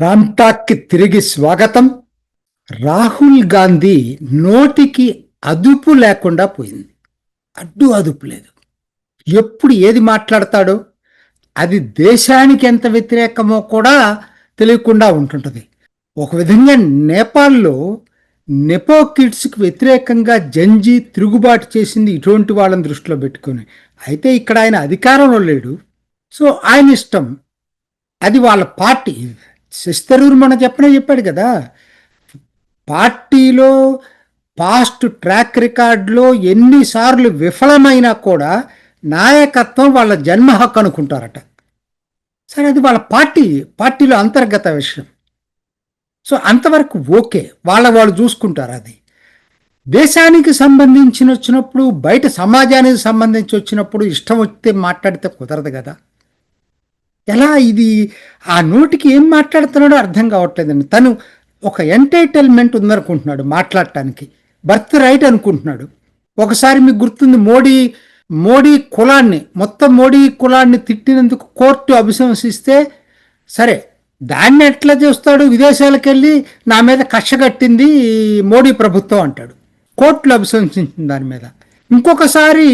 రామ్టాక్కి తిరిగి స్వాగతం. రాహుల్ గాంధీ నోటికి అదుపు లేకుండా పోయింది. అడ్డు అదుపు లేదు. ఎప్పుడు ఏది మాట్లాడతాడో అది దేశానికి ఎంత వ్యతిరేకమో కూడా తెలియకుండా ఉంటుంటుంది. ఒక విధంగా నేపాల్లో నెపో కిడ్స్కి వ్యతిరేకంగా జంజీ తిరుగుబాటు చేసింది ఇటువంటి వాళ్ళని దృష్టిలో పెట్టుకొని. అయితే ఇక్కడ ఆయన అధికారంలో లేడు. సో ఆయన ఇష్టం. అది వాళ్ళ పార్టీ. శశితరూర్ మన చెప్పనే చెప్పాడు కదా. పార్టీలో పాస్ట్ ట్రాక్ రికార్డులో ఎన్నిసార్లు విఫలమైనా కూడా నాయకత్వం వాళ్ళ జన్మ హక్కు అనుకుంటారట. సరే అది వాళ్ళ పార్టీ పార్టీలో అంతర్గత విషయం. సో అంతవరకు ఓకే వాళ్ళ వాళ్ళు చూసుకుంటారు అది. దేశానికి సంబంధించిన వచ్చినప్పుడు బయట సమాజానికి సంబంధించి వచ్చినప్పుడు ఇష్టం వస్తే మాట్లాడితే కుదరదు కదా. ఎలా ఇది? ఆ నోటికి ఏం మాట్లాడుతున్నాడో అర్థం కావట్లేదండి. తను ఒక ఎంటైటైల్మెంట్ ఉందనుకుంటున్నాడు మాట్లాడటానికి. బర్త్ రైట్ అనుకుంటున్నాడు. ఒకసారి మీకు గుర్తుంది మోడీ మోడీ కులాన్ని మొత్తం మోడీ కులాన్ని తిట్టినందుకు కోర్టు అభిశంసిస్తే సరే దాన్ని ఎట్లా చేస్తాడు? విదేశాలకు వెళ్ళి నా మీద కక్ష కట్టింది మోడీ ప్రభుత్వం అంటాడు. కోర్టులు అభిశంసించింది దాని మీద. ఇంకొకసారి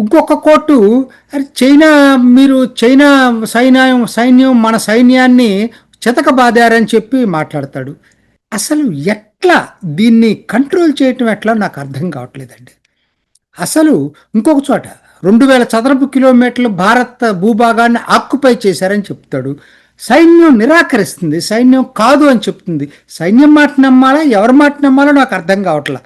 ఇంకొక కోర్టు అరే చైనా మీరు చైనా సైన్యం సైన్యం మన సైన్యాన్ని చితకబాదారని చెప్పి మాట్లాడతాడు. అసలు ఎట్లా దీన్ని కంట్రోల్ చేయటం ఎట్లా నాకు అర్థం కావట్లేదండి. అసలు ఇంకొక చోట రెండు వేల చదరపు కిలోమీటర్లు భారత భూభాగాన్ని ఆక్యుపై చేశారని చెప్తాడు. సైన్యం నిరాకరిస్తుంది సైన్యం కాదు అని చెప్తుంది. సైన్యం మాట నమ్మాలా ఎవరి మాట నమ్మాలో నాకు అర్థం కావట్లా.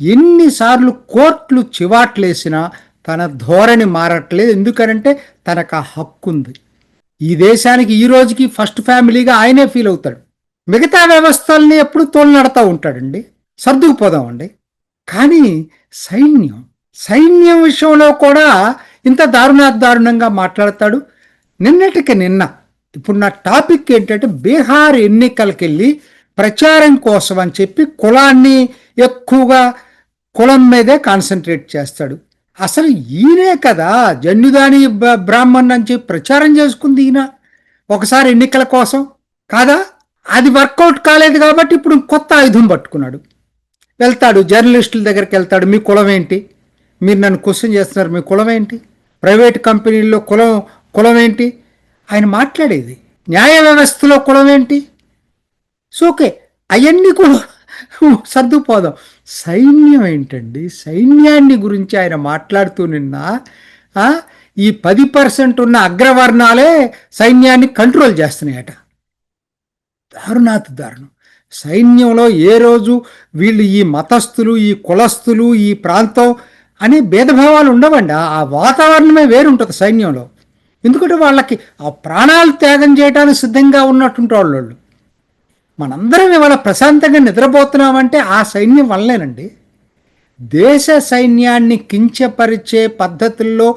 ఎన్నిసార్లు కోర్టులు చివాట్లేసినా తన ధోరణి మారట్లేదు. ఎందుకనంటే తనకు ఆ హక్కు ఉంది ఈ దేశానికి ఈ రోజుకి ఫస్ట్ ఫ్యామిలీగా ఆయనే ఫీల్ అవుతాడు. మిగతా వ్యవస్థల్ని ఎప్పుడు తోలునడతా ఉంటాడండి. సర్దుకుపోదామండి. కానీ సైన్యం సైన్యం విషయంలో కూడా ఇంత దారుణ దారుణంగా మాట్లాడతాడు. నిన్నటికి నిన్న ఇప్పుడు నా టాపిక్ ఏంటంటే బీహార్ ఎన్నికలకి వెళ్ళి ప్రచారం కోసం అని చెప్పి కులాన్ని ఎక్కువగా కులం మీదే కాన్సన్ట్రేట్ చేస్తాడు. అసలు ఈయనే కదా జన్యుదాని బ్రాహ్మణ్ అని చెప్పి ప్రచారం చేసుకుంది ఈయన. ఒకసారి ఎన్నికల కోసం. కాదా? అది వర్కౌట్ కాలేదు కాబట్టి ఇప్పుడు కొత్త ఆయుధం పట్టుకున్నాడు. వెళ్తాడు జర్నలిస్టుల దగ్గరికి వెళ్తాడు. మీ కులం ఏంటి? మీరు నన్ను క్వశ్చన్ చేస్తున్నారు మీ కులం ఏంటి? ప్రైవేట్ కంపెనీల్లో కులం కులం ఏంటి? ఆయన మాట్లాడేది న్యాయ వ్యవస్థలో కులం ఏంటి? So okay. అవన్నీ కూడా సర్దుపోదాం సైన్యం ఏంటండి? సైన్యాన్ని గురించి ఆయన మాట్లాడుతూ నిన్న ఈ పది పర్సెంట్ ఉన్న అగ్రవర్ణాలే సైన్యాన్ని కంట్రోల్ చేస్తున్నాయట. దారుణాతి దారుణం. సైన్యంలో ఏ రోజు వీళ్ళు ఈ మతస్థులు ఈ కులస్థులు ఈ ప్రాంతం అనే భేదభావాలు ఉండవండి. ఆ- వాతావరణమే వేరుంటుంది సైన్యంలో. ఎందుకంటే వాళ్ళకి ఆ ప్రాణాలు త్యాగం చేయడానికి సిద్ధంగా ఉన్నట్టుంటారు వాళ్ళు. మనందరం ఇవాళ ప్రశాంతంగా నిద్రపోతున్నామంటే ఆ సైన్యం వల్లేనండి దేశ సైన్యాన్ని కించపరిచే పద్ధతుల్లో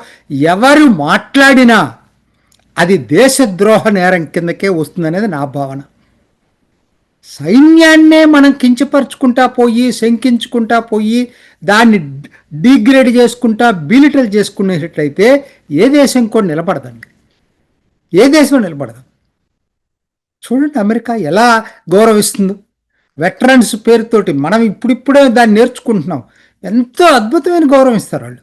ఎవరు మాట్లాడినా అది దేశద్రోహ నేరం కిందకే వస్తుందనేది నా భావన. సైన్యాన్నే మనం కించపరుచుకుంటా పోయి శంకించుకుంటా పోయి దాన్ని డిగ్రేడ్ చేసుకుంటా బిలిటల్ చేసుకునేటట్లయితే ఏ దేశం కూడా నిలబడదండి. ఏ దేశం నిలబడదు. చూడండి అమెరికా ఎలా గౌరవిస్తుందో. వెటరన్స్ పేరుతోటి మనం ఇప్పుడిప్పుడే దాన్ని నేర్చుకుంటున్నాం. ఎంతో అద్భుతమైన గౌరవం ఇస్తారు వాళ్ళు.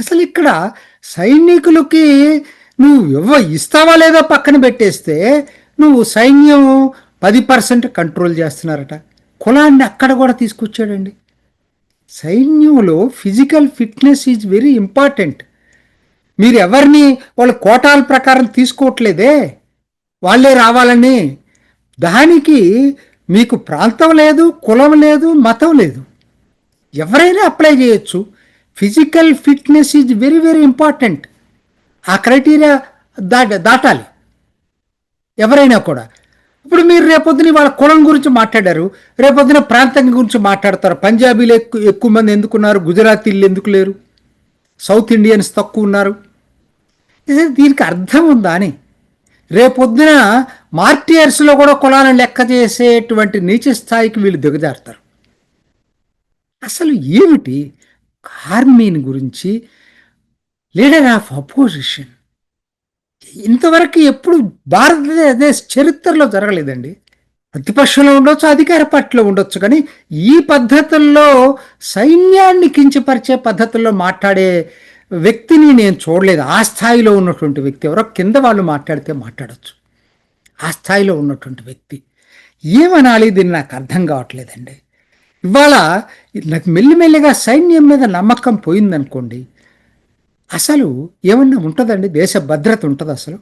అసలు ఇక్కడ సైనికులకి నువ్వు ఇవ్వ ఇస్తావా లేదా పక్కన పెట్టేస్తే నువ్వు సైన్యం పది పర్సెంట్ కంట్రోల్ చేస్తున్నారట. కులాన్ని అక్కడ కూడా తీసుకొచ్చాడండి. సైన్యంలో physical fitness is very important. మీరు ఎవరిని వాళ్ళ కోటాల ప్రకారం తీసుకోవట్లేదే? వాళ్ళే రావాలని. దానికి మీకు ప్రాంతం లేదు కులం లేదు మతం లేదు. ఎవరైనా అప్లై చేయొచ్చు. Physical fitness is very very important. ఆ క్రైటీరియా దాట దాటాలి. ఎవరైనా కూడా. ఇప్పుడు మీరు రేపొద్దున వాళ్ళ కులం గురించి మాట్లాడారు. రేపొద్దున ప్రాంతం గురించి మాట్లాడతారు. పంజాబీలు ఎక్కువ ఎక్కువ మంది ఎందుకున్నారు? గుజరాతీలు ఎందుకు లేరు? సౌత్ ఇండియన్స్ తక్కువ ఉన్నారు. ఇది దీనికి అర్థం ఉందా అని. రేపొద్దున మార్టియర్స్లో కూడా కులాలను లెక్క చేసేటువంటి నీచ స్థాయికి వీళ్ళు దిగజారుతారు. అసలు ఏమిటి కార్మీన్ గురించి? Leader of opposition. ఇంతవరకు ఎప్పుడు భారతదేశ చరిత్రలో జరగలేదండి. ప్రతిపక్షంలో ఉండొచ్చు అధికార పార్టీలో ఉండొచ్చు కానీ ఈ పద్ధతుల్లో సైన్యాన్ని కించపరిచే పద్ధతుల్లో మాట్లాడే వ్యక్తిని నేను చూడలేదు. ఆ స్థాయిలో ఉన్నటువంటి వ్యక్తి ఎవరో కింద వాళ్ళు మాట్లాడితే మాట్లాడచ్చు. ఆ స్థాయిలో ఉన్నటువంటి వ్యక్తి ఏమనాలి? దీన్ని నాకు అర్థం కావట్లేదండి. ఇవాళ నాకు మెల్లిమెల్లిగా సైన్యం మీద నమ్మకం పోయిందనుకోండి అసలు ఏమన్నా ఉంటుందండి? దేశ భద్రత ఉంటుంది అసలు?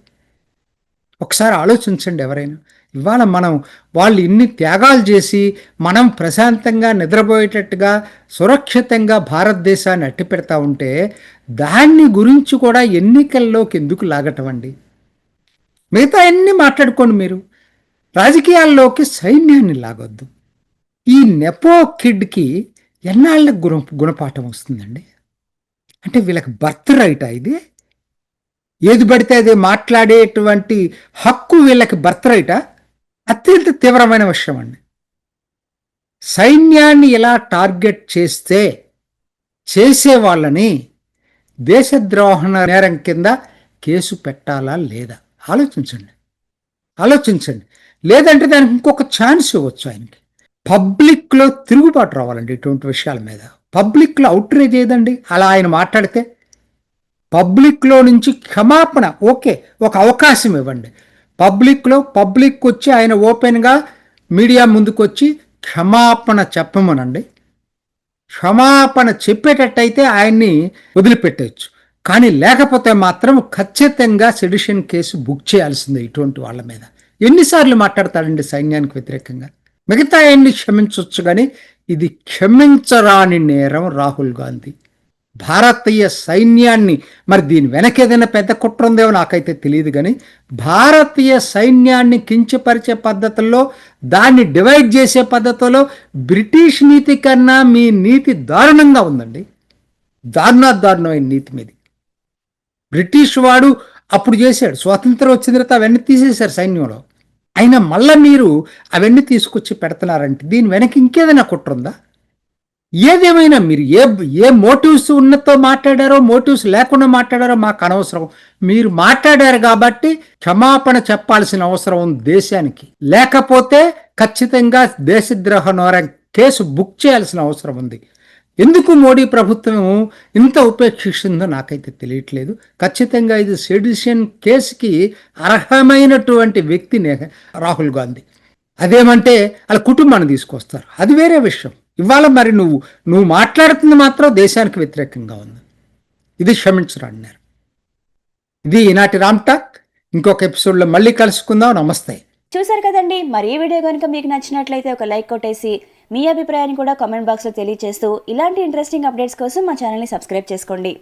ఒకసారి ఆలోచించండి ఎవరైనా. ఇవాళ మనం వాళ్ళు ఇన్ని త్యాగాలు చేసి మనం ప్రశాంతంగా నిద్రపోయేటట్టుగా సురక్షితంగా భారతదేశాన్ని అట్టి పెడతా ఉంటే దాన్ని గురించి కూడా ఎన్నికల్లోకి ఎందుకు లాగటం అండి? మిగతా అన్నీ మాట్లాడుకోండి మీరు. రాజకీయాల్లోకి సైన్యాన్ని లాగొద్దు. ఈ నెపో కిడ్కి ఎన్నాళ్ళ గుణ గుణపాఠం వస్తుందండి? అంటే వీళ్ళకి బర్త్ రైటా ఇది? ఏది పడితే అది మాట్లాడేటువంటి హక్కు వీళ్ళకి బర్త్ రైటా? అత్యంత తీవ్రమైన విషయం అండి. సైన్యాన్ని ఎలా టార్గెట్ చేస్తే చేసే వాళ్ళని దేశద్రోహణ నేరం కింద కేసు పెట్టాలా లేదా? ఆలోచించండి. ఆలోచించండి. లేదంటే దానికి ఇంకొక ఛాన్స్ ఇవ్వచ్చు ఆయనకి. పబ్లిక్లో తిరుగుబాటు రావాలండి ఇటువంటి విషయాల మీద. పబ్లిక్లో అవుట్రేజ్ ఏదండి? అలా ఆయన మాట్లాడితే పబ్లిక్లో నుంచి క్షమాపణ ఓకే ఒక అవకాశం ఇవ్వండి. పబ్లిక్లో పబ్లిక్ వచ్చి ఆయన ఓపెన్గా మీడియా ముందుకొచ్చి క్షమాపణ చెప్పమనండి. క్షమాపణ చెప్పేటట్టయితే ఆయన్ని వదిలిపెట్టవచ్చు కానీ లేకపోతే మాత్రం ఖచ్చితంగా సెడిషన్ కేసు బుక్ చేయాల్సిందే ఇటువంటి వాళ్ళ మీద. ఎన్నిసార్లు మాట్లాడతాడండి సైన్యానికి వ్యతిరేకంగా? మిగతా ఆయన్ని క్షమించవచ్చు కానీ ఇది క్షమించరాని నేరం రాహుల్ గాంధీ. భారతీయ సైన్యాన్ని మరి దీని వెనక ఏదైనా పెద్ద కుట్ర ఉందేమో నాకైతే తెలియదు కానీ భారతీయ సైన్యాన్ని కించపరిచే పద్ధతుల్లో దాన్ని డివైడ్ చేసే పద్ధతిలో బ్రిటిష్ నీతి కన్నా మీ నీతి దారుణంగా ఉందండి. దారుణా దారుణమైన నీతి మీది. బ్రిటిష్ వాడు అప్పుడు చేశాడు. స్వాతంత్రం వచ్చిన తర్వాత అవన్నీ తీసేశారు సైన్యంలో. అయినా మళ్ళా మీరు అవన్నీ తీసుకొచ్చి పెడుతున్నారంటే దీని వెనక ఇంకేదైనా కుట్ర ఉందా? ఏదేమైనా మీరు ఏ ఏ మోటివ్స్ ఉన్నతో మాట్లాడారో మోటివ్స్ లేకుండా మాట్లాడారో మాకు అనవసరం. మీరు మాట్లాడారు కాబట్టి క్షమాపణ చెప్పాల్సిన అవసరం ఉంది దేశానికి. లేకపోతే ఖచ్చితంగా దేశద్రోహ నేరం కేసు బుక్ చేయాల్సిన అవసరం ఉంది. ఎందుకు మోడీ ప్రభుత్వం ఇంత ఉపేక్షిస్తుందో నాకైతే తెలియట్లేదు. ఖచ్చితంగా ఇది సెడిషన్ కేసుకి అర్హమైనటువంటి వ్యక్తినే రాహుల్ గాంధీ. అదేమంటే వాళ్ళ కుటుంబాన్ని తీసుకొస్తారు. అది వేరే విషయం. ఇవాళ మరి నువ్వు నువ్వు మాట్లాడుతుంది మాత్రం దేశానికి వ్యతిరేకంగా ఉంది. ఇది క్షమించరు అన్నారు ఇది ఈనాటి రామ్ టాక్. ఇంకొక ఎపిసోడ్లో మళ్ళీ కలుసుకుందాం. నమస్తే. చూసారు కదండి మరి ఈ వీడియో కనుక మీకు నచ్చినట్లయితే ఒక లైక్ కొట్టేసి మీ అభిప్రాయాన్ని కూడా కామెంట్ బాక్స్లో తెలియజేస్తూ ఇలాంటి ఇంట్రెస్టింగ్ అప్డేట్స్ కోసం మా ఛానల్ని సబ్స్క్రైబ్ చేసుకోండి.